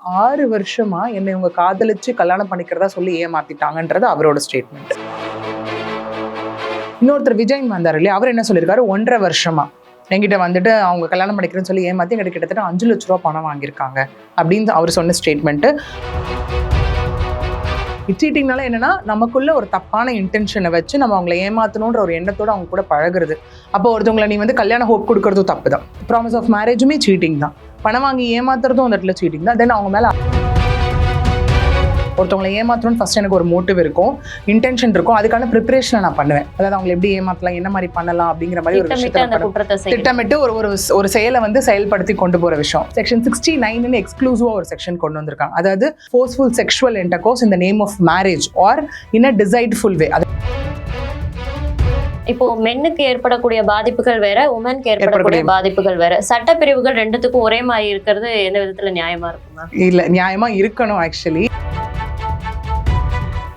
ஆறு வருஷமா என்னை இவங்க காதலிச்சு கல்யாணம் பண்ணிக்கிறதா சொல்லி ஏமாத்திட்டாங்கன்றது அவரோட ஸ்டேட்மெண்ட் இன்னொருத்தர் விஜய் வந்தார் இல்லையா? அவர் என்ன சொல்லியிருக்காரு? ஒன்றரை வருஷமா என்கிட்ட வந்துட்டு அவங்க கல்யாணம் பண்ணிக்கிறேன்னு சொல்லி ஏமாத்தி எங்கிட்ட கிட்டத்தட்ட அஞ்சு லட்ச ரூபா பணம் வாங்கியிருக்காங்க அப்படின்னு அவர் சொன்ன ஸ்டேட்மெண்ட்டு சீட்டிங்னால என்னன்னா நமக்குள்ள ஒரு தப்பான இன்டென்ஷனை வச்சு நம்ம அவங்கள ஏமாத்தணுன்ற ஒரு எண்ணத்தோட அவங்க கூட பழகுறது. அப்போ ஒருத்தவங்களை நீ வந்து கல்யாண ஹோப் கொடுக்கறதும் தப்பு தான் ப்ராமிஸ் ஆஃப் மேரேஜுமே சீட்டிங் தான். பணம் வாங்கி ஏமாத்துறதும் அந்த இடத்துல சீட்டிங் தான். தென் அவங்க மேல ஒருத்தவங்களை ஏமாத்தணும்னு ஃபர்ஸ்ட் எனக்கு ஒரு மோட்டிவ் இருக்கும் இன்டென்ஷன் இருக்கும். அதுக்கான ப்ரிப்பரேஷனை நான் பண்ணுவேன். அதாவது அவங்களை எப்படி ஏமாத்தலாம் என்ன மாதிரி பண்ணலாம் அப்படிங்கிற மாதிரி ஒரு விஷயத்தை திட்டமிட்டு ஒரு ஒரு ஒரு செயலை வந்து செயல்படுத்தி கொண்டு போற விஷயம். செக்ஷன் சிக்ஸ்டி நைன் எக்ஸ்க்ளூசிவா ஒரு செக்ஷன் கொண்டு வந்திருக்காங்க. அதாவது ஃபோர்ஸ்ஃபுல் செக்ஷுவல் இன்டர்கோர்ஸ் இந்த name of marriage or in a deceitful way அது இப்போ மென்னுக்கு ஏற்படக்கூடிய பாதிப்புகள் வேற உமனுக்கு ஏற்படக்கூடிய பாதிப்புகள் வேற. சட்டப்பிரிவுகள் ரெண்டுத்துக்கும் ஒரே மாதிரி இருக்கிறது எந்த விதத்துல நியாயமா இருக்குமா இல்ல நியாயமா இருக்கணும் ஆக்சுவலி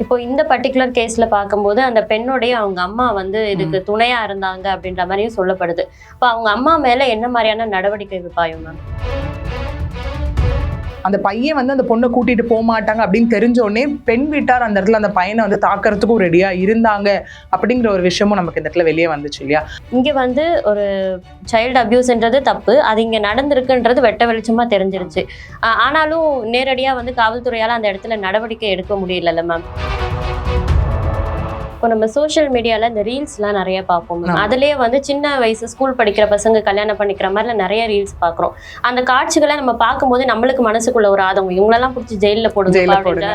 இப்போ இந்த பர்டிகுலர் கேஸ்ல பார்க்கும்போது அந்த பெண்ணுடைய அவங்க அம்மா வந்து இதுக்கு துணையா இருந்தாங்க அப்படின்ற மாதிரியும் சொல்லப்படுது. இப்போ அவங்க அம்மா மேல என்ன மாதிரியான நடவடிக்கை பாயும் மேம் அந்த பையன் வந்து அந்த பொண்ணை கூட்டிட்டு போக மாட்டாங்க அப்படின்னு தெரிஞ்சோடனே பெண் வீட்டார் அந்த இடத்துல அந்த பையனை வந்து தாக்கறதுக்கும் ரெடியா இருந்தாங்க அப்படிங்கிற ஒரு விஷயமும் நமக்கு இந்த இடத்துல வெளியே வந்துச்சு இல்லையா? இங்க வந்து ஒரு சைல்டு அபியூஸ்ன்றது தப்பு. அது இங்க நடந்திருக்குன்றது வெட்ட வெளிச்சமா தெரிஞ்சிருச்சு. ஆனாலும் நேரடியா வந்து காவல்துறையால அந்த இடத்துல நடவடிக்கை எடுக்க முடியலல்ல மேம் இப்போ நம்ம சோஷியல் மீடியால இந்த ரீல்ஸ்லாம் நிறைய பார்ப்போம். அதுலயே வந்து சின்ன வயசு ஸ்கூல் படிக்கிற பசங்க கல்யாணம் பண்ணிக்கிற மாதிரிலாம் நிறைய ரீல்ஸ் பார்க்குறோம். அந்த காட்சிகளை நம்ம பார்க்கும்போது நம்மளுக்கு மனசுக்குள்ள ஒரு ஆதங்கம். இவங்களெல்லாம் பிடிச்சி ஜெயில போடுங்க.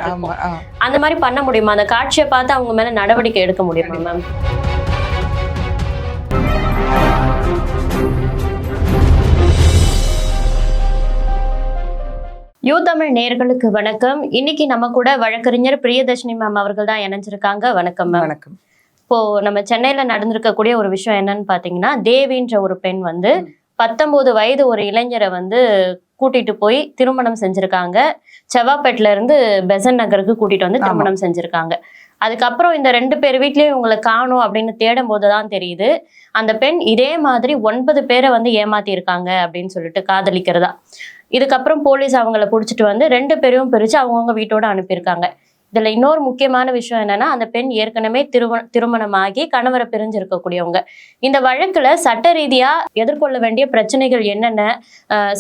அந்த மாதிரி பண்ண முடியுமா? அந்த காட்சியை பார்த்து அவங்க மேல நடவடிக்கை எடுக்க முடியுமா மேம் யூ தமிழ் நேர்களுக்கு வணக்கம். இன்னைக்கு நம்ம கூட வழக்கறிஞர் பிரியதர்ஷினி மேம் அவர்கள் தான் இணைஞ்சிருக்காங்க. வணக்கம் மேம் வணக்கம். இப்போ நம்ம சென்னையில நடந்திருக்கக்கூடிய ஒரு விஷயம் என்னன்னு பாத்தீங்கன்னா தேவின்ற ஒரு பெண் வந்து. பத்தொன்பது வயது ஒரு இளைஞரை வந்து கூட்டிட்டு போய் திருமணம் செஞ்சிருக்காங்க. செவ்வாப்பேட்டில இருந்து பெசன் நகருக்கு கூட்டிட்டு வந்து. திருமணம் செஞ்சிருக்காங்க. அதுக்கப்புறம் இந்த ரெண்டு பேர் வீட்லயும் இவங்களை காணும் அப்படின்னு தேடும் போதுதான் தெரியுது. அந்த பெண் இதே மாதிரி ஒன்பது பேரை வந்து ஏமாத்தி இருக்காங்க அப்படின்னு சொல்லிட்டு காதலிக்கிறதா. இதுக்கப்புறம் போலீஸ் அவங்கள புடிச்சிட்டு வந்து ரெண்டு பேரையும் பிரிச்சு அவங்கவுங்க வீட்டோட அனுப்பியிருக்காங்க. இதுல இன்னொரு முக்கியமான விஷயம் என்னன்னா அந்த பெண் ஏற்கனவே திருமண திருமணமாகி கணவரை பிரிஞ்சு இருக்கக்கூடியவங்க இந்த வழக்குல சட்ட ரீதியா எதிர்கொள்ள வேண்டிய பிரச்சனைகள் என்னென்ன?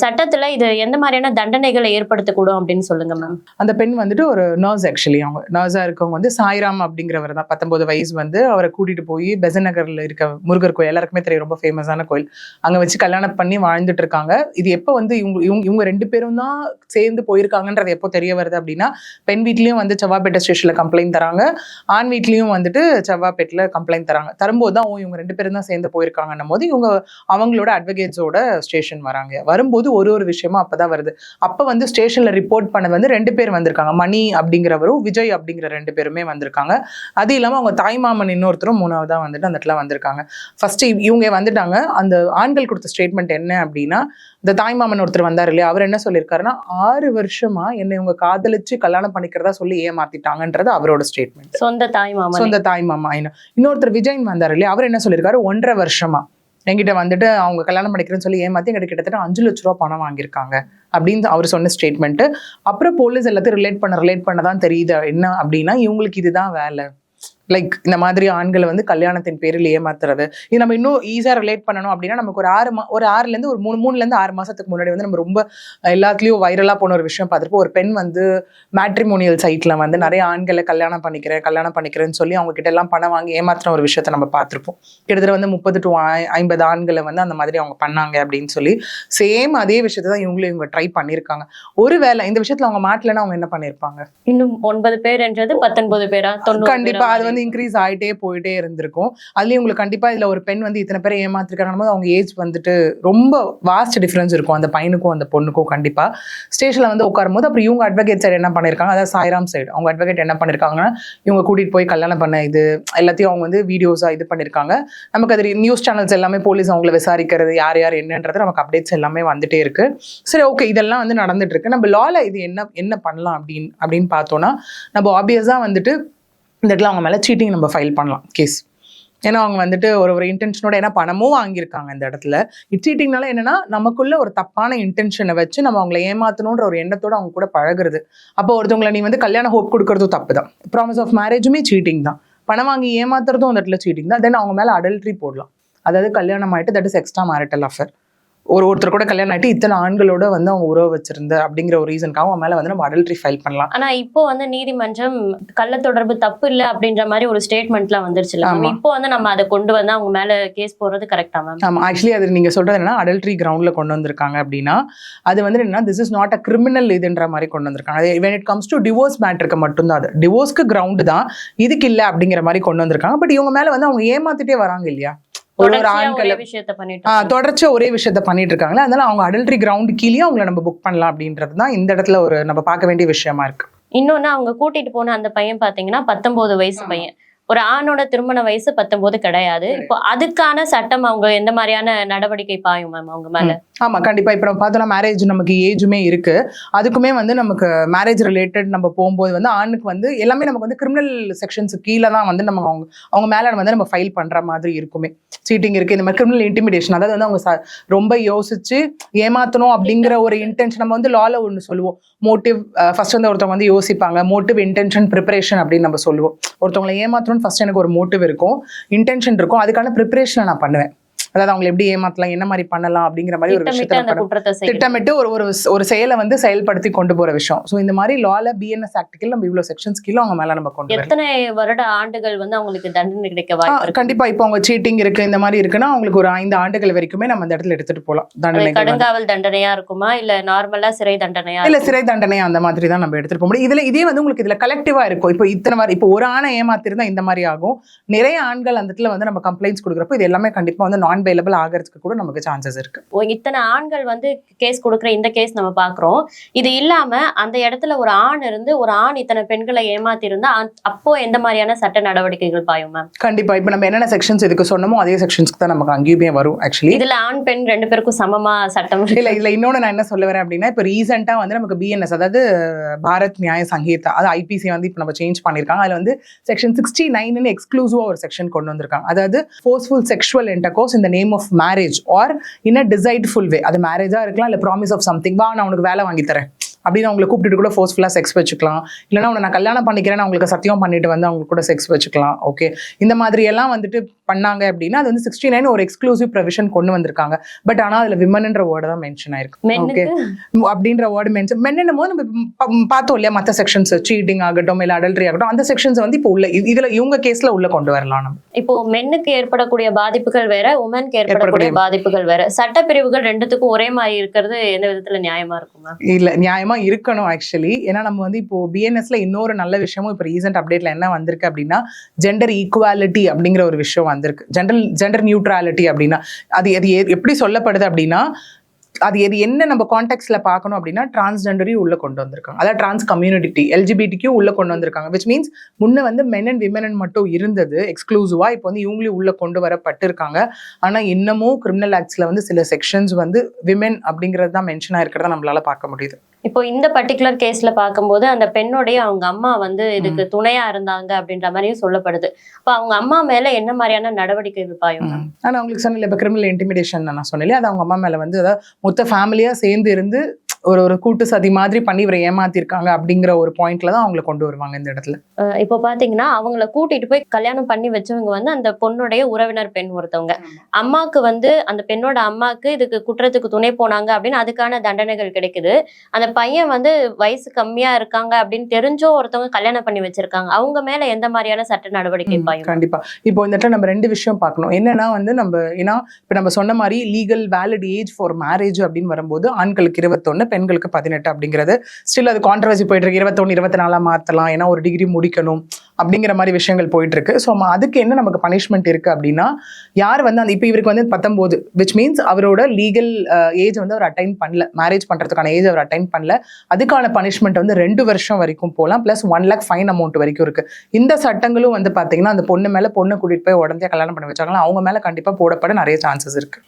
சட்டத்தில் சட்டத்துல இது எந்த மாதிரியான தண்டனைகளை ஏற்படுத்தக்கூடும் அப்படின்னு சொல்லுங்க மேம் அந்த பெண் வந்துட்டு ஒரு நர்ஸ் ஆக்சுவலி அவங்க. நர்ஸா இருக்கவங்க வந்து சாய்ராம் அப்படிங்கிறவர் தான். பத்தொன்பது வயசு வந்து அவரை கூட்டிட்டு போய் பெசன் இருக்க முருகர் கோயில் எல்லாருக்குமே தெரியும் ரொம்ப ஃபேமஸான கோயில். அங்க வச்சு கல்யாணம் பண்ணி வாழ்ந்துட்டு இருக்காங்க. இது எப்போ வந்து இவங்க இவங்க இவங்க ரெண்டு பேரும் தான் சேர்ந்து போயிருக்காங்கன்றது எப்போ தெரிய வருது அப்படின்னா பெண் வீட்லயும் வந்து செவ்வாய் செவ்வாப்பேட்டை ஸ்டேஷனில் கம்ப்ளைண்ட் தராங்க. ஆண் வீட்லேயும் வந்துட்டு செவ்வாப்பேட்டில் கம்ப்ளைண்ட் தராங்க. தரும்போது தான் ஓ இவங்க ரெண்டு பேரும் தான் சேர்ந்து போயிருக்காங்கன்னும் போது இவங்க அவங்களோட அட்வொகேட்ஸோட ஸ்டேஷன் வராங்க. வரும்போது ஒரு ஒரு விஷயமா அப்பதான் வருது. அப்போ வந்து ஸ்டேஷனில் ரிப்போர்ட் பண்ணது வந்து ரெண்டு பேர் வந்திருக்காங்க. மணி அப்படிங்கிறவரும் விஜய் அப்படிங்கிற ரெண்டு பேருமே வந்திருக்காங்க. அது இல்லாமல் அவங்க தாய்மாமன் இன்னொருத்தரும் மூணாவதாக வந்துட்டு அந்த இடத்துல வந்திருக்காங்க. ஃபஸ்ட்டு இவங்க வந்துட்டாங்க. அந்த ஆண்கள் கொடுத்த ஸ்டேட்மெண்ட் என்ன அப்படின்னா இந்த தாய்மாமன் ஒருத்தர் வந்தார் இல்லையா? அவர் என்ன சொல்லியிருக்காருன்னா ஆறு வருஷமா என்னை இவங்க காதலிச்சு கல்யாணம் பண்ணிக்கிறதா சொல்லி ஏமாத்திட்டாங்கன்றது அவரோட ஸ்டேட்மெண்ட் சொந்த தாய் மாமன் சொந்த தாய் மாமா இன்னும் இன்னொருத்தர் விஜயன் வந்தார் இல்லையா? அவர் என்ன சொல்லியிருக்காரு? ஒன்றரை வருஷமா என்கிட்ட வந்துட்டு அவங்க கல்யாணம் பண்ணிக்கிறேன்னு சொல்லி ஏமாத்தி எங்கிட்ட கிட்டத்தட்ட அஞ்சு லட்ச ரூபா பணம் வாங்கியிருக்காங்க அப்படின்னு அவர் சொன்ன ஸ்டேட்மெண்ட் அப்புறம் போலீஸ் எல்லாத்தையும் ரிலேட் பண்ண ரிலேட் பண்ண தான் தெரியுது. என்ன அப்படின்னா இவங்களுக்கு இதுதான் வேலை. லைக் இந்த மாதிரி ஆண்களை வந்து கல்யாணத்தின் பேரில் ஏமாத்துறது. இது நம்ம இன்னும் ஈஸியாக ரிலேட் பண்ணணும் அப்படின்னா நமக்கு ஒரு ஆறு மா ஒரு ஆறுலேருந்து ஒரு மூணு மூணுலேருந்து ஆறு மாசத்துக்கு முன்னாடி வந்து நம்ம ரொம்ப எல்லாத்துலேயும் வைரலாக போன ஒரு விஷயம் பார்த்துருப்போம். ஒரு பெண் வந்து மேட்ரிமோனியல் சைட்டில் வந்து நிறைய ஆண்களை கல்யாணம் பண்ணிக்கிறேன் கல்யாணம் பண்ணிக்கிறேன்னு சொல்லி அவங்க கிட்ட எல்லாம் பணம் வாங்கி ஏமாத்துன ஒரு விஷயத்த நம்ம பார்த்துருப்போம். கிட்டத்தட்ட வந்து முப்பது டு ஐம்பது ஆண்களை வந்து அந்த மாதிரி அவங்க பண்ணாங்க அப்படின்னு சொல்லி சேம் அதே விஷயத்தை தான் இவங்களும் இவங்க ட்ரை பண்ணியிருக்காங்க. ஒருவேளை இந்த விஷயத்துல அவங்க மாட்டலன்னா அவங்க என்ன பண்ணியிருப்பாங்க? இன்னும் ஒன்பது பத்தொன்பது பேரா? தொண்ணூறு கண்டிப்பா. பேரா? அது வந்து இன்க்ரீஸ் ஆகிட்டே போயிட்டே இருந்திருக்கும். அதுலேயும் உங்களுக்கு கண்டிப்பாக இதில் ஒரு பெண் வந்து இத்தனை பேரை ஏமாத்திருக்காங்க போது அவங்க ஏஜ் வந்துட்டு ரொம்ப வாஸ்ட் டிஃப்ரென்ஸ் இருக்கும். அந்த பையனுக்கும் அந்த பொண்ணுக்கும் கண்டிப்பாக ஸ்டேஷனில் வந்து உட்காரும் போது அப்புறம் இவங்க அட்வொகேட் சைடு என்ன பண்ணியிருக்காங்க அதாவது சாய்ராம் சைடு அவங்க அட்வொகேட் என்ன பண்ணிருக்காங்கன்னா இவங்க கூட்டிகிட்டு போய் கல்யாணம் பண்ண இது எல்லாத்தையும் அவங்க வந்து வீடியோஸாக இது பண்ணியிருக்காங்க நமக்கு அது நியூஸ் சேனல்ஸ் எல்லாமே போலீஸ் அவங்கள விசாரிக்கிறது யார் யார் என்னன்றது நமக்கு அப்டேட்ஸ் எல்லாமே வந்துட்டே இருக்குது சரி ஓகே இதெல்லாம் வந்து நடந்துட்டு இருக்கு. நம்ம லால இது என்ன என்ன பண்ணலாம் அப்படின்னு அப்படின்னு பார்த்தோன்னா நம்ம ஆப்வியஸாக வந்துட்டு இந்த இடத்துல அவங்க மேலே சீட்டிங் நம்ம ஃபைல் பண்ணலாம் கேஸ் ஏன்னா அவங்க வந்துட்டு ஒரு ஒரு இன்டென்ஷனோட ஏன்னா பணமும் வாங்கியிருக்காங்க இந்த இடத்துல. சீட்டிங்னால என்னன்னா நமக்குள்ள ஒரு தப்பான இன்டென்ஷனை வச்சு நம்ம அவங்களை ஏமாத்தணுன்ற ஒரு எண்ணத்தோட அவங்க கூட பழகுறது. அப்போ ஒருத்தவங்களை நீ வந்து கல்யாண ஹோப் கொடுக்கறதும் தப்பு தான் ப்ராமிஸ் ஆஃப் மேரேஜுமே சீட்டிங் தான். பணம் வாங்கி ஏமாத்துறதும் அந்த இடத்துல சீட்டிங் தான். தென் அவங்க மேலே அடல்ட்ரி போடலாம். அதாவது கல்யாணம் ஆயிட்டு that is extra marital affair ஒரு ஒருத்தர் கூட கல்யாணம் ஆயிட்டு இத்தனை ஆண்களோட வந்து அவங்க உறவு வச்சிருந்த அப்படிங்கிற ஒரு ரீசனுக்காக அவங்க மேல வந்து நம்ம அடல்ட்ரி ஃபைல் பண்ணலாம். ஆனா இப்போ வந்து நீதிமன்றம் கள்ள தொடர்பு தப்பு இல்ல அப்படின்ற மாதிரி ஒரு ஸ்டேட்மெண்ட்லாம் வந்துருச்சுல ஆமா. இப்போ வந்து நம்ம அதை கொண்டு வந்து அவங்க மேல கேஸ் போடுறது கரெக்டா மேம் ஆமா. ஆக்சுவலி அது நீங்க சொல்றது என்னன்னா அடல்ட்ரி கிரவுண்ட்ல கொண்டு வந்திருக்காங்க அப்படின்னா அது வந்து என்னன்னா this is not a criminal இதுன்ற மாதிரி கொண்டு வந்திருக்காங்க. அது when it comes to divorce மேட்டருக்கு மட்டும்தான் அது. டிவோர்ஸ்க்கு கிரவுண்டு தான். இதுக்கு இல்ல அப்படிங்கிற மாதிரி கொண்டு வந்திருக்காங்க. பட் இவங்க மேல வந்து அவங்க ஏமாத்திட்டே வராங்க இல்லையா? தொடர்ச்சியா ஆண்கள் விஷயத்த பண்ணிட்டு. தொடர்ச்சியா ஒரே விஷயத்த பண்ணிட்டு இருக்காங்களா அதனால அவங்க அடல்ட்ரி கிரவுண்ட் கீழேயும் அவங்கள நம்ம புக் பண்ணலாம் அப்படின்றது தான் இந்த இடத்துல ஒரு நம்ம பார்க்க வேண்டிய விஷயமா இருக்கு. இன்னொன்னு அவங்க கூட்டிட்டு போன அந்த பையன் பாத்தீங்கன்னா பத்தொன்பது வயசு. பையன். ஒரு ஆணோட திருமண வயசு பத்தொன்பது கிடையாது. இப்போ அதுக்கான சட்டம் அவங்க எந்த மாதிரியான நடவடிக்கை பாயும் மேம் அவங்க மேல? ஆமாம் கண்டிப்பாக இப்போ நம்ம பார்த்தோம்னா மேரேஜ் நமக்கு ஏஜுமே இருக்குது அதுக்குமே வந்து நமக்கு மேரேஜ் ரிலேட்டட் நம்ம போகும்போது வந்து ஆணுக்கு வந்து எல்லாமே நமக்கு வந்து கிரிமினல் செக்ஷன்ஸு கீழே தான் வந்து நம்ம அவங்க அவங்க மேலே வந்து நம்ம ஃபைல் பண்ணுற மாதிரி இருக்குமே. சீட்டிங் இருக்குது இந்த மாதிரி கிரிமினல் இன்டிமிடேஷன் அதாவது வந்து அவங்க ச- ரொம்ப யோசிச்சு ஏமாற்றணும் அப்படிங்கிற ஒரு இன்டென்ஷன் நம்ம வந்து லாவில் ஒன்று சொல்லுவோம். மோட்டிவ் ஃபர்ஸ்ட் வந்து ஒருத்தவங்க வந்து யோசிப்பாங்க. மோட்டிவ் இன்டென்ஷன் ப்ரிப்பரேஷன் அப்படின்னு நம்ம சொல்லுவோம். ஒருத்தவங்களை ஏமாற்றணும்னு ஃபர்ஸ்ட் எனக்கு ஒரு மோட்டிவ் இருக்கும் இன்டென்ஷன் இருக்கும். அதுக்கான ப்ரிப்பரேஷனை நான் பண்ணுவேன். அதாவது அவங்களை எப்படி ஏமாத்தலாம் என்ன மாதிரி பண்ணலாம் அப்படிங்கிற மாதிரி ஒரு விஷயத்தை திட்டமிட்டு ஒரு ஒரு ஒரு செயலை வந்து செயல்படுத்தி கொண்டு போற விஷயம். ஸோ இந்த மாதிரி லால பிஎன்எஸ் ஆக்டிக்கல் நம்ம இவ்வளவு செக்ஷன்ஸ் கீழே அவங்க மேல நம்ம கொண்டு எத்தனை வருட ஆண்டுகள் வந்து அவங்களுக்கு தண்டனை கிடைக்க வாய்ப்பு கண்டிப்பா. இப்போ அவங்க சீட்டிங் இருக்கு இந்த மாதிரி இருக்குன்னா அவங்களுக்கு ஒரு ஐந்து ஆண்டுகள் வரைக்குமே நம்ம அந்த இடத்துல எடுத்துட்டு போகலாம் தண்டனை கடுங்காவல் தண்டனையா இருக்குமா? இல்ல நார்மலா சிறை தண்டனையா இல்ல? சிறை தண்டனை அந்த மாதிரி தான் நம்ம எடுத்துட்டு போக முடியும். இதுல இதே வந்து உங்களுக்கு இதுல கலெக்டிவா இருக்கும். இப்போ இத்தனை வாரம் இப்போ ஒரு ஆணை ஏமாத்திருந்தா இந்த மாதிரி ஆகும். நிறைய ஆண்கள் அந்த இடத்துல வந்து நம்ம கம்ப்ளைண்ட்ஸ் கொடுக்குறப்போ இது எல்லாமே கண்டிப்பா வந்து நான் பெயிலபிள் ஆகிறதுக்கு கூட நமக்கு சான்சஸ் இருக்கு. இத்தனை ஆண்கள் வந்து கேஸ் கொடுக்குற இந்த கேஸ் நம்ம பாக்குறோம் இது இல்லாம அந்த இடத்துல ஒரு ஆண் இருந்து ஒரு ஆண் இத்தனை பெண்களை ஏமாத்தி இருந்தா அப்போ எந்த மாதிரியான சட்ட நடவடிக்கைகள் பாயும் மேம் கண்டிப்பா. இப்போ நம்ம என்னென்ன செக்ஷன்ஸ் இதுக்கு சொன்னமோ அதே செக்ஷன்ஸ்க்கு தான் நமக்கு அங்கேயுமே வரும் ஆக்சுவலி இதுல ஆண் பெண் ரெண்டு பேருக்கும் சமமா சட்டம். இல்ல இதுல இன்னொன்னு நான் என்ன சொல்ல வரேன் அப்படின்னா இப்போ ரீசெண்டா வந்து நமக்கு பிஎன்எஸ் அதாவது பாரத் நியாய சங்கீதா அது ஐபிசி வந்து இப்போ நம்ம சேஞ்ச் பண்ணிருக்காங்க. அதுல வந்து செக்ஷன் சிக்ஸ்டி நைன் எக்ஸ்க்ளூசிவா ஒரு செக்ஷன் கொண்டு வந்திருக்காங்க. அதாவது ஃபோர்ஸ்ஃபுல் செக்ஷுவல் இன்டர்கோர்ஸ் இந்த name of marriage or in a deceitful way அது மேரேஜாக இருக்கலாம் இல்லை ப்ராமிஸ் ஆஃப் சம்திங் வா நான் உனக்கு வேலை வாங்கி தரேன். அப்படின்னு அவங்களை கூப்பிட்டுட்டு கூட ஃபோர்ஸ்ஃபுல்லாக செக்ஸ் வச்சுக்கலாம். இல்லைன்னா உன்னை நான் கல்யாணம் பண்ணிக்கிறேன் நான் உங்களுக்கு சத்தியம் பண்ணிட்டு வந்து அவங்க கூட செக்ஸ் வச்சுக்கலாம். ஓகே இந்த மாதிரி எல்லாம் வந்துட்டு பண்ணாங்க அப்படின்னா அது வந்து சிக்ஸ்டி நைன் ஒரு எக்ஸ்க்ளூசிவ் ப்ரொவிஷன் கொண்டு வந்திருக்காங்க. பட் ஆனா அதுல விமன்ன்ற வேர்டு தான் மென்ஷன் ஆயிருக்கு. ஓகே அப்படின்ற வேர்டு மென்ஷன் மென்னும் போது நம்ம பார்த்தோம் இல்லையா மற்ற செக்ஷன்ஸ் சீட்டிங் ஆகட்டும் இல்ல அடல்ட்ரி ஆகட்டும் அந்த செக்ஷன்ஸ் வந்து இப்போ உள்ள இது- இதுல இவங்க கேஸ்ல உள்ள கொண்டு வரலாம் நம்ம. இப்போ மென்னுக்கு ஏற்படக்கூடிய பாதிப்புகள் வேற உமனுக்கு ஏற்படக்கூடிய பாதிப்புகள் வேற. சட்டப்பிரிவுகள் ரெண்டுத்துக்கும் ஒரே மாதிரி இருக்கிறது எந்த விதத்துல நியாயமா இருக்கும் இல்ல நியாயமா இருக்கணும் ஆக்சுவலி ஏன்னா நம்ம வந்து இப்போ பிஎன்எஸ்ல இன்னொரு நல்ல விஷயமும் இப்போ ரீசெண்ட் அப்டேட்ல என்ன வந்திருக்கு அப்படின்னா ஜெண்டர் ஈக்குவாலிட்டி அப்படிங்கிற ஒரு விஷயம் வந்திருக்கு. ஜெண்டர் ஜெண்டர் நியூட்ராலிட்டி அப்படின்னா அது அது எப்படி சொல்லப்படுது அப்படின்னா அது எது என்ன நம்ம கான்டெக்ட்ல பார்க்கணும் அப்படின்னா டிரான்ஸ்ஜெண்டரையும் உள்ள கொண்டு வந்திருக்காங்க. அதாவது டிரான்ஸ் கம்யூனிட்டி எல்ஜிபிடிக்கும் உள்ள கொண்டு வந்திருக்காங்க. விச் மீன்ஸ் முன்ன வந்து மென் அண்ட் விமன் மட்டும் இருந்தது எக்ஸ்க்ளூசிவா இப்போ வந்து இவங்களையும் உள்ள கொண்டு வரப்பட்டிருக்காங்க. ஆனா இன்னமும் கிரிமினல் ஆக்ட்ஸ்ல வந்து சில செக்ஷன்ஸ் வந்து விமென் அப்படிங்கிறது தான் மென்ஷன் ஆயிருக்கிறத நம்மளால பார்க்க முடியுது. இப்போ இந்த பர்டிகுலர் கேஸ்ல பார்க்கும்போது அந்த பெண்ணுடைய அவங்க அம்மா வந்து இதுக்கு துணையா இருந்தாங்க அப்படின்ற மாதிரியும் சொல்லப்படுது. அப்ப அவங்க அம்மா மேல என்ன மாதிரியான நடவடிக்கைகள் பாயும் ஆனா அவங்களுக்கு சொன்னல இப்போ கிரிமினல் இன்டிமிடேஷன் நான் சொன்னேன் அது அவங்க அம்மா மேல வந்து அதாவது மொத்த ஃபேமிலியா சேர்ந்து இருந்து ஒரு ஒரு கூட்டு சதி மாதிரி பண்ணி இவரை ஏமாத்திருக்காங்க அப்படிங்கிற ஒரு பாயிண்ட்ல தான் அவங்கள கொண்டு வருவாங்க இந்த இடத்துல. இப்போ பாத்தீங்கன்னா அவங்கள கூட்டிட்டு போய் கல்யாணம் பண்ணி வச்சவங்க வந்து அந்த பொண்ணுடைய உறவினர் பெண் ஒருத்தவங்க. அம்மாக்கு வந்து அந்த பெண்ணோட அம்மாக்கு இதுக்கு குற்றத்துக்கு துணை போனாங்க அப்படின்னு அதுக்கான தண்டனைகள் கிடைக்குது. அந்த பையன் வந்து வயசு கம்மியா இருக்காங்க அப்படின்னு தெரிஞ்சோ ஒருத்தவங்க கல்யாணம் பண்ணி வச்சிருக்காங்க. அவங்க மேல எந்த மாதிரியான சட்ட நடவடிக்கை பாயும்? கண்டிப்பா. இப்போ இந்த இடத்துல நம்ம ரெண்டு விஷயம் பார்க்கணும். என்னன்னா வந்து நம்ம ஏன்னா இப்போ நம்ம சொன்ன மாதிரி legal valid age for marriage அப்படின்னு வரும்போது ஆண்களுக்கு இருபத்தொன்னு பெண்களுக்கு பதினெட்டு அப்படிங்கிறது. ஸ்டில் அது கான்ட்ரவர்சி போயிட்டு இருக்கு. இருபத்தொன்று இருபத்தி நாலா மாற்றலாம் ஏன்னா ஒரு டிகிரி முடிக்கணும் அப்படிங்கிற மாதிரி விஷயங்கள் போயிட்டு இருக்கு. ஸோ அதுக்கு என்ன நமக்கு பனிஷ்மெண்ட் இருக்கு அப்படின்னா யார் வந்து அந்த இப்போ இவருக்கு வந்து பத்தொம்போது விச் மீன்ஸ் அவரோட லீகல் ஏஜ் வந்து அவர் அட்டைன் பண்ணல. மேரேஜ் பண்றதுக்கான ஏஜ் அவர் அட்டைன் பண்ணல. அதுக்கான பனிஷ்மெண்ட் வந்து ரெண்டு வருஷம் வரைக்கும் போகலாம் plus one lakh fine amount வரைக்கும் இருக்கு. இந்த சட்டங்களும் வந்து பாத்தீங்கன்னா அந்த பொண்ணு மேல பொண்ணு கூட்டிட்டு போய் உடனே கல்யாணம் பண்ணி வச்சாங்களா அவங்க மேல கண்டிப்பா போடப்பட நிறைய சான்சஸ் இருக்கு.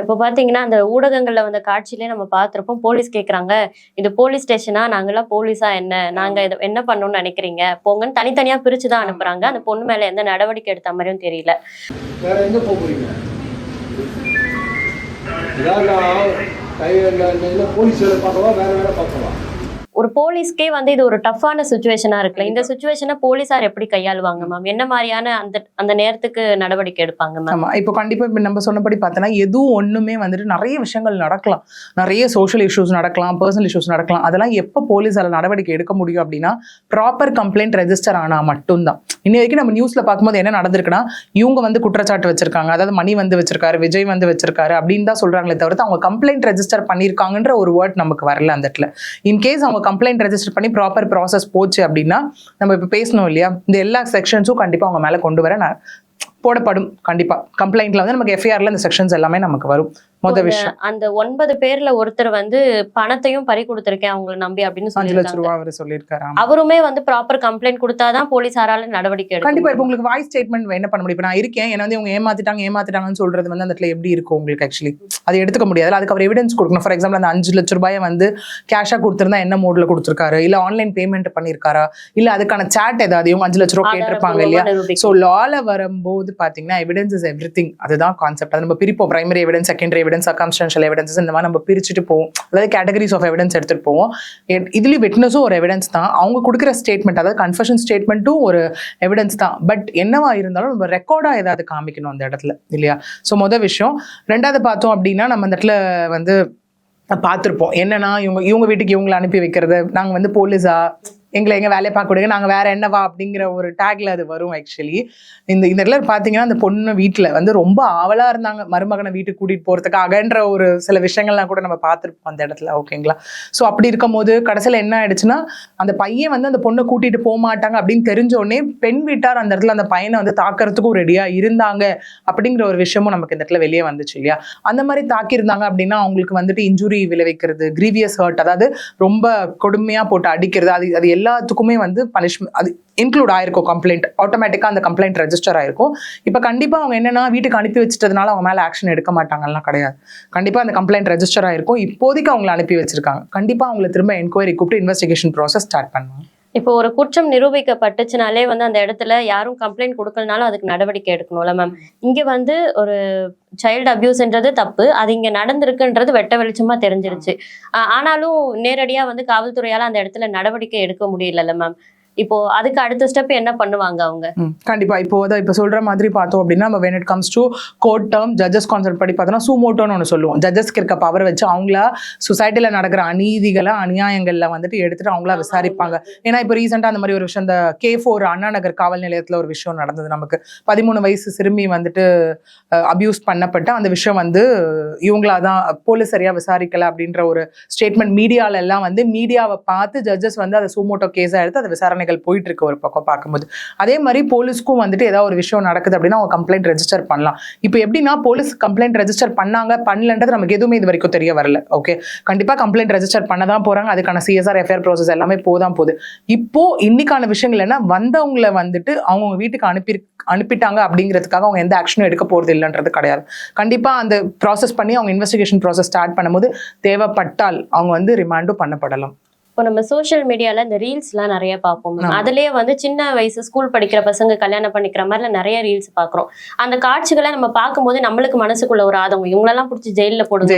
இப்போ பாத்தீங்கன்னா அந்த ஊடகங்கள்ல வந்த காட்சியிலே நம்ம பார்த்திருப்போம் போலீஸ் கேக்குறாங்க. இது போலீஸ் ஸ்டேஷனா? நாங்கெல்லாம் போலீஸா என்ன? நாங்க இத என்ன பண்ணணும்னு நினைக்கிறீங்க? போங்கன்னு தனித்தனியா பிரிச்சு தான் அனுப்புறாங்க. அந்த பொண்ணு மேல எந்த நடவடிக்கை எடுத்த மாதிரியும் தெரியல. வேற எங்க போக போலீஸ் வேலை பார்க்கவா? வேற வேலை பார்க்கவா? போலீஸ்க்கே வந்து இது ஒரு டஃப்பான சுச்சுவேஷனா இருக்குல்ல. இந்த சுச்சுவேஷனை போலீஸார் எப்படி கையாளுவாங்க மேம் என்ன மாதிரியான அந்த அந்த நேரத்துக்கு நடவடிக்கை எடுப்பாங்க மேம் ஆமா இப்போ கண்டிப்பா இப்போ நம்ம சொன்னபடி பார்த்தோன்னா எதுவும் ஒண்ணுமே வந்துட்டு நிறைய விஷயங்கள் நடக்கலாம். நிறைய சோஷியல் இஷ்யூஸ் நடக்கலாம் பர்சனல் இஷ்யூஸ் நடக்கலாம். அதெல்லாம் எப்போ போலீஸால நடவடிக்கை எடுக்க முடியும் அப்படின்னா ப்ராப்பர் கம்ப்ளைண்ட் ரெஜிஸ்டர் ஆனா மட்டும்தான். இன்னி வரைக்கும் நம்ம நியூஸ்ல பார்க்கும்போது என்ன நடந்திருக்குன்னா இவங்க வந்து குற்றச்சாட்டு வச்சிருக்காங்க. அதாவது மணி வந்து வச்சிருக்காரு விஜய் வந்து வச்சிருக்காரு அப்படின்னு தான் சொல்றாங்களே தவிர்த்து அவங்க கம்ப்ளைண்ட் ரெஜிஸ்டர் பண்ணியிருக்காங்கன்ற ஒரு வேர்ட் நமக்கு வரல அந்த இடத்துல. இன்கேஸ் அவங்க கம்ப்ளைண்ட் ரெஜிஸ்டர் பண்ணி ப்ராப்பர் ப்ராசஸ் போச்சு அப்படின்னா நம்ம இப்போ பேசணும் இல்லையா? இந்த எல்லா செக்ஷன்ஸும் கண்டிப்பா அவங்க மேல கொண்டு வர நான் போடப்படும். கண்டிப்பா. கம்ப்ளைண்ட்டில் வந்து நமக்கு எஃப்ஐஆரில் இந்த செக்ஷன்ஸ் எல்லாமே நமக்கு வரும். மொத விஷயம். அந்த ஒன்பது பேர்ல ஒருத்தர் வந்து பணத்தையும் பறி கொடுத்திருக்கேன் அவங்களை நம்பி அப்படின்னு ரூபா அவர் சொல்லியிருக்காரு. அவருமே வந்து ப்ராப்பர் கம்ப்ளைண்ட் கொடுத்தாதான் போலீஸாரால நடவடிக்கை கண்டிப்பா இப்போ. உங்களுக்கு வாய்ஸ் ஸ்டேட்மெண்ட் என்ன பண்ண முடியும்? இப்போ நான் இருக்கேன் என்ன வந்து இவங்க ஏமாத்திட்டாங்க ஏமாத்திட்டாங்கன்னு சொல்றது வந்து அந்த இடத்துல எப்படி இருக்கும் உங்களுக்கு ஆக்சுவலி அது எடுத்துக்க முடியாது. அதுக்கு அவர் எவிடன்ஸ் கொடுக்கணும். ஃபார் எக்ஸாம்பிள் அந்த அஞ்சு லட்ச ரூபாயை வந்து கேஷா கொடுத்திருந்தா என்ன மோட்ல கொடுத்திருக்காரு? இல்ல ஆன்லைன் பேமெண்ட் பண்ணிருக்காரா இல்ல அதுக்கான சாட் ஏதாவது இவங்க அஞ்சு லட்ச ரூபா கேட்டிருப்பாங்க இல்லையா? ஸோ நிரூபிக்கணும். லால வரும்போது பாத்தீங்கன்னா எவிடன்ஸ் இஸ் எவ்ரி திங் அதுதான் கான்செப்ட் அது நம்ம பிரிப்போம். Primary evidence secondary evidence circumstantial evidences இந்த மாதிரி நம்ம பிரிச்சுட்டு போவோம். அதாவது கேட்டகரிஸ் ஆஃப் எவிடன்ஸ் எடுத்துட்டு போவோம். இதுலேயும் விட்னஸும் ஒரு எவிடன்ஸ் தான். அவங்க கொடுக்குற ஸ்டேட்மெண்ட் அதாவது கன்ஃபஷன் ஸ்டேட்மெண்ட்டும் ஒரு எவிடன்ஸ் தான். பட் என்னவா இருந்தாலும் நம்ம ரெக்கார்டாக ஏதாவது காமிக்கணும் அந்த இடத்துல இல்லையா? ஸோ மொதல் விஷயம். ரெண்டாவது பார்த்தோம் அப்படின்னா நம்ம அந்த இடத்துல வந்து பார்த்துருப்போம். என்னன்னா இவங்க இவங்க வீட்டுக்கு இவங்களை அனுப்பி வைக்கிறது. நாங்கள் வந்து போலீஸா எங்களை எங்கே வேலையை பார்க்க விடுங்க நாங்கள் வேற என்னவா அப்படிங்கிற ஒரு டேக்ல அது வரும் ஆக்சுவலி இந்த இந்த இடத்துல பார்த்தீங்கன்னா அந்த பொண்ணு வீட்டில் வந்து ரொம்ப ஆவலாக இருந்தாங்க. மருமகனை வீட்டுக்கு கூட்டிட்டு போறதுக்காகன்ற ஒரு சில விஷயங்கள்லாம் கூட நம்ம பார்த்துருப்போம் அந்த இடத்துல ஓகேங்களா ஸோ அப்படி இருக்கும்போது கடைசியில் என்ன ஆயிடுச்சுன்னா அந்த பையன் வந்து அந்த பொண்ணை கூட்டிட்டு போக மாட்டாங்க அப்படின்னு தெரிஞ்ச உடனே பெண் வீட்டார் அந்த இடத்துல அந்த பையனை வந்து தாக்கிறதுக்கும் ரெடியாக இருந்தாங்க அப்படிங்கிற ஒரு விஷயமும் நமக்கு இந்த இடத்துல வெளியே வந்துச்சு இல்லையா? அந்த மாதிரி தாக்கியிருந்தாங்க அப்படின்னா அவங்களுக்கு வந்துட்டு இன்ஜுரி விளைவிக்கிறது கிரீவியஸ் ஹர்ட் அதாவது ரொம்ப கொடுமையா போட்டு அடிக்கிறது அது அது எல்லாத்துக்குமே வந்து பனிஷ்மெண்ட் அது இன்க்ளூட் ஆயிருக்கும் கம்ப்ளைண்ட் ஆட்டோமேட்டிக்காக அந்த கம்ப்ளைண்ட் ரெஜிஸ்டர் ஆயிருக்கும். இப்போ கண்டிப்பாக அவங்க என்னென்னா வீட்டுக்கு அனுப்பி வச்சிட்டதுனால அவங்க மேலே ஆக்ஷன் எடுக்க மாட்டாங்கலாம் கிடையாது. கண்டிப்பாக அந்த கம்ப்ளைண்ட் ரெஜிஸ்டர் ஆயிருக்கும். இப்போதைக்கு அவங்களை அனுப்பி வச்சிருக்காங்க. கண்டிப்பாக அவங்களை திரும்ப என்கொயரி கூப்பிட்டு இன்வெஸ்டிகேஷன் ப்ராசஸ் ஸ்டார்ட் பண்ணுவாங்க. இப்போ ஒரு குற்றம் நிரூபிக்கப்பட்டுச்சுனாலே வந்து அந்த இடத்துல யாரும் கம்ப்ளைண்ட் கொடுக்கலனாலும் அதுக்கு நடவடிக்கை எடுக்கணும்ல மேம் இங்க வந்து ஒரு சைல்டு அபியூஸ்ன்றது தப்பு. அது இங்க நடந்திருக்குன்றது வெட்ட வெளிச்சமா தெரிஞ்சிருச்சு. ஆனாலும் நேரடியா வந்து காவல்துறையால அந்த இடத்துல நடவடிக்கை எடுக்க முடியலல்ல மேம் இப்போ அதுக்கு அடுத்த ஸ்டெப் என்ன பண்ணுவாங்க அவங்க? கண்டிப்பா. இப்போ அதான் இப்போ சொல்ற மாதிரி பார்த்தோம் அப்படின்னா நம்ம when it comes to court term judges concept படி பார்த்தோம்னா சூமோட்டோன்னு ஒன்று சொல்லுவோம். ஜட்ஜஸ்க்கு இருக்க பவர் வச்சு அவங்களா சொசைட்டியில் நடக்கிற அநீதிகளை அநியாயங்களில் வந்துட்டு எடுத்துட்டு அவங்களா விசாரிப்பாங்க. ஏன்னா இப்போ ரீசெண்டாக அந்த மாதிரி ஒரு விஷயம் இந்த கே ஃபோர் அண்ணா நகர் காவல் நிலையத்தில் ஒரு விஷயம் நடந்தது நமக்கு. பதிமூணு வயசு சிறுமி வந்துட்டு அபியூஸ் பண்ணப்பட்டு அந்த விஷயம் வந்து இவங்களா தான் போலீஸ் சரியாக விசாரிக்கலை அப்படின்ற ஒரு ஸ்டேட்மெண்ட் மீடியால எல்லாம் வந்து மீடியாவை பார்த்து ஜட்ஜஸ் வந்து அதை சூமோட்டோ கேஸாக எடுத்து விசாரணை விசாரணைகள் போயிட்டு இருக்கு ஒரு பக்கம் பார்க்கும்போது. அதே மாதிரி போலீஸ்க்கும் வந்துட்டு ஏதாவது ஒரு விஷயம் நடக்குது அப்படின்னா அவங்க கம்ப்ளைண்ட் ரெஜிஸ்டர் பண்ணலாம். இப்போ எப்படின்னா போலீஸ் கம்ப்ளைண்ட் ரெஜிஸ்டர் பண்ணாங்க பண்ணலன்றது நமக்கு எதுவுமே இது வரைக்கும் தெரிய வரல. ஓகே கண்டிப்பா கம்ப்ளைண்ட் ரெஜிஸ்டர் பண்ண தான் போறாங்க. அதுக்கான சிஎஸ்ஆர் எஃப்ஐஆர் ப்ராசஸ் எல்லாமே போதான் போகுது. இப்போ இன்னைக்கான விஷயங்கள் என்ன வந்தவங்கள வந்துட்டு அவங்க வீட்டுக்கு அனுப்பி அனுப்பிட்டாங்க அப்படிங்கிறதுக்காக அவங்க எந்த ஆக்ஷனும் எடுக்க போறது இல்லைன்றது கிடையாது. கண்டிப்பா அந்த ப்ராசஸ் பண்ணி அவங்க இன்வெஸ்டிகேஷன் ப்ராசஸ் ஸ்டார்ட் பண்ணும்போது தேவைப்பட்டால் அவங்க வந்து ரிமாண்டும் பண்ணப்படலாம். இப்போ நம்ம சோஷியல் மீடியால இந்த ரீல்ஸ் எல்லாம் நிறைய பார்ப்போம். அதுலயே வந்து சின்ன வயசு ஸ்கூல் படிக்கிற பசங்க கல்யாணம் பண்ணிக்கிற மாதிரிலாம் நிறைய ரீல்ஸ் பாக்குறோம் அந்த காட்சிகளை நம்ம பார்க்கும்போது நம்மளுக்கு மனசுக்குள்ள ஒரு ஆதங்கம். இவங்களெல்லாம் பிடிச்சி ஜெயில போடுங்க.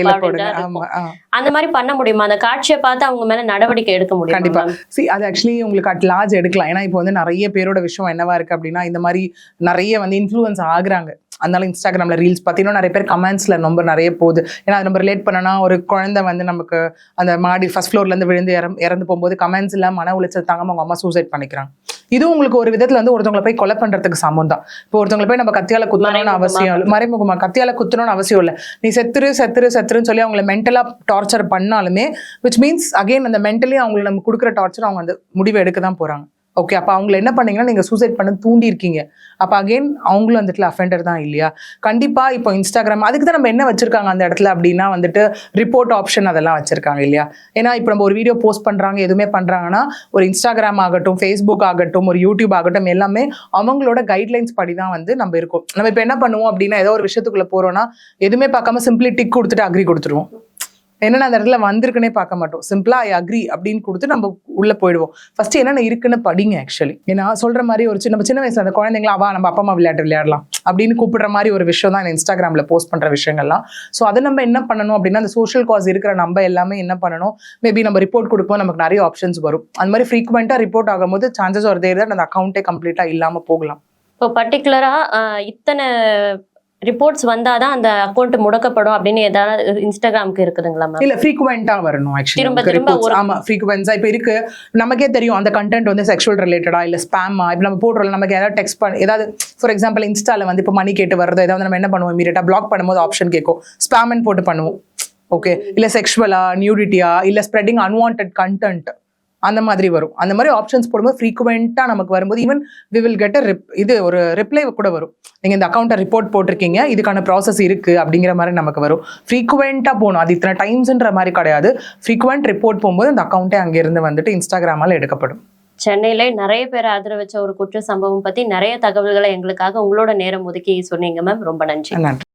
அந்த மாதிரி பண்ண முடியுமா? அந்த காட்சியை பார்த்து அவங்க மேல நடவடிக்கை எடுக்க முடியுமா கண்டிப்பா. சி அது ஆக்சுவலி உங்களுக்கு அட் லார்ஜ் எடுக்கலாம். ஏன்னா இப்போ வந்து நிறைய பேரோட விஷயம் என்னவா இருக்கு அப்படின்னா இந்த மாதிரி நிறைய வந்து இன்ஃப்ளூயன்ஸ் ஆகுறாங்க. அதனால இன்ஸ்டாகிராம்ல ரீல்ஸ் பார்த்தீங்கன்னா நிறைய பேர் கமெண்ட்ஸ்ல ரொம்ப நிறைய போகுது. ஏன்னா அது நம்ம ரிலேட் பண்ணனா ஒரு குழந்தை வந்து நமக்கு அந்த மாடி ஃபர்ஸ்ட் ஃப்ளோர்ல இருந்து விழுந்து இறந்து இறந்து போகும்போது கமெண்ட்ஸ் எல்லாம் மன உளைச்சல் தாங்காம அவங்க அம்மா சூசைட் பண்ணிக்கிறாங்க. இதுவும் உங்களுக்கு ஒரு விதத்துல வந்து ஒருத்தவங்களை போய் கொலை பண்றதுக்கு சமம் தான். இப்போ ஒருத்தவங்களை போய் நம்ம கத்தியால குத்தணும்னு அவசியம் இல்லை. மறைமுகமா கத்தியால குத்தணும்னு அவசியம் இல்லை. நீ செத்துரு செத்துரு செத்துருன்னு சொல்லி அவங்கள மென்டலா டார்ச்சர் பண்ணாலுமே விச் மீன்ஸ் அகைன் அந்த மென்டலி அவங்களுக்கு நம்ம கொடுக்குற டார்ச்சர் அவங்க அந்த முடிவை எடுக்க தான் போறாங்க. ஓகே அப்போ அவங்கள என்ன பண்ணீங்கன்னா நீங்கள் சூசைட் பண்ண தூண்டி இருக்கீங்க. அப்போ அகைன் அவங்களும் அந்த இடத்துல அஃபெண்டர் தான் இல்லையா? கண்டிப்பாக இப்போ இன்ஸ்டாகிராம் அதுக்கு தான் நம்ம என்ன வச்சுருக்காங்க அந்த இடத்துல அப்படின்னா வந்துட்டு ரிப்போர்ட் ஆப்ஷன் அதெல்லாம் வச்சுருக்காங்க இல்லையா? ஏன்னா இப்போ நம்ம ஒரு வீடியோ போஸ்ட் பண்ணுறாங்க எதுவுமே பண்ணுறாங்கன்னா ஒரு இன்ஸ்டாகிராம் ஆகட்டும் ஃபேஸ்புக் ஆகட்டும் ஒரு யூடியூப் ஆகட்டும் எல்லாமே அவங்களோட கைட்லைன்ஸ் படி தான் வந்து நம்ம இருக்கோம். நம்ம இப்போ என்ன பண்ணுவோம் அப்படின்னா ஏதோ ஒரு விஷயத்துக்குள்ளே போகிறோம்னா எதுவுமே பார்க்காம சிம்பிளி டிக் கொடுத்துட்டு அக்ரி கொடுத்துருவோம். என்னென்ன அந்த இடத்துல வந்திருக்குன்னே பார்க்க மாட்டோம். சிம்பிளா ஐ அக்ரி அப்படின்னு கொடுத்து நம்ம உள்ள போயிடுவோம். ஃபர்ஸ்ட் என்னென்ன இருக்குன்னு படிங்க ஆக்சுவலி ஏன்னா சொல்ற மாதிரி ஒரு சின்ன சின்ன வயசுல அந்த குழந்தைங்களா வா நம்ம அப்பா அம்மா விளையாட்டு விளையாடலாம் அப்படின்னு கூப்பிடுற மாதிரி ஒரு விஷயம் தான் இன்ஸ்டாகிராம்ல போஸ்ட் பண்ற விஷயங்கள்லாம். ஸோ அதை நம்ம என்ன பண்ணணும் அப்படின்னா அந்த சோஷியல் காஸ் இருக்கிற நம்ம எல்லாமே என்ன பண்ணணும்? மேபி நம்ம ரிப்போர்ட் கொடுக்கும்போது நமக்கு நிறைய ஆப்ஷன்ஸ் வரும். அந்த மாதிரி ஃப்ரீக்வெண்ட்டாக ரிப்போர்ட் ஆகும்போது சான்சஸ் ஒரு தேர் அந்த அக்கௌண்ட்டே கம்ப்ளீட்டா இல்லாம போகலாம். இப்போ பர்டிகுலரா இத்தனை ரிப்போர்ட்ஸ் வந்தாதான் அந்த அக்கௌண்ட் முடக்கப்படும் அப்படின்னு ஏதாவது இன்ஸ்டாகிராமுக்கு இருக்குதுங்களா மேம் இல்ல ஃப்ரீக்வெண்டா வரணும் ஆக்சுவலி திரும்ப திரும்ப ஒரு- ஆமா ஃப்ரீக்வென்ஸா இப்போ இருக்கு நமக்கே தெரியும் அந்த கண்டென்ட் வந்து செக்ஷுவல் ரிலேட்டடா இல்ல ஸ்பேமா இப்போ நம்ம போடுறோம் நமக்கு ஏதாவது டெக்ஸ்ட் பண்ண ஏதாவது ஃபார் எக்ஸாம்பிள் இன்ஸ்டால வந்து இப்போ மணி கேட்டு வருது ஏதாவது நம்ம என்ன பண்ணுவோம் இமீடியட்டா பிளாக் பண்ணும்போது ஆப்ஷன் கேட்கும். ஸ்பேம்னு போட்டு பண்ணுவோம். ஓகே இல்ல செக்ஷுவலா நியூடிட்டியா இல்ல ஸ்ப்ரெட்டிங் அன்வான்ட் கண்டென்ட் அந்த மாதிரி வரும். அந்த மாதிரி ஆப்ஷன்ஸ் போடும்போது ஃப்ரீக்வெண்ட்டாக நமக்கு வரும்போது even we will get rib இது ஒரு ரிப்ளை கூட வரும். நீங்கள் இந்த அக்கௌண்ட்டை ரிப்போர்ட் போட்டிருக்கீங்க இதுக்கான ப்ராசஸ் இருக்குது அப்படிங்கிற மாதிரி நமக்கு வரும். ஃப்ரீக்வெண்ட்டாக போகணும். அது இத்தனை டைம்ஸ்ன்ற மாதிரி கிடையாது. ஃப்ரீக்வெண்ட் ரிப்போர்ட் போகும்போது அந்த அக்கௌண்ட்டே அங்கேருந்து வந்துட்டு இன்ஸ்டாகிராமால் எடுக்கப்படும். சென்னையில நிறைய பேர் ஆதரவு வச்ச ஒரு குற்ற சம்பவம் பத்தி நிறைய தகவல்களை எங்களுக்காக உங்களோட நேரம் ஒதுக்கி சொன்னீங்க மேம் ரொம்ப நன்றி. நன்றி.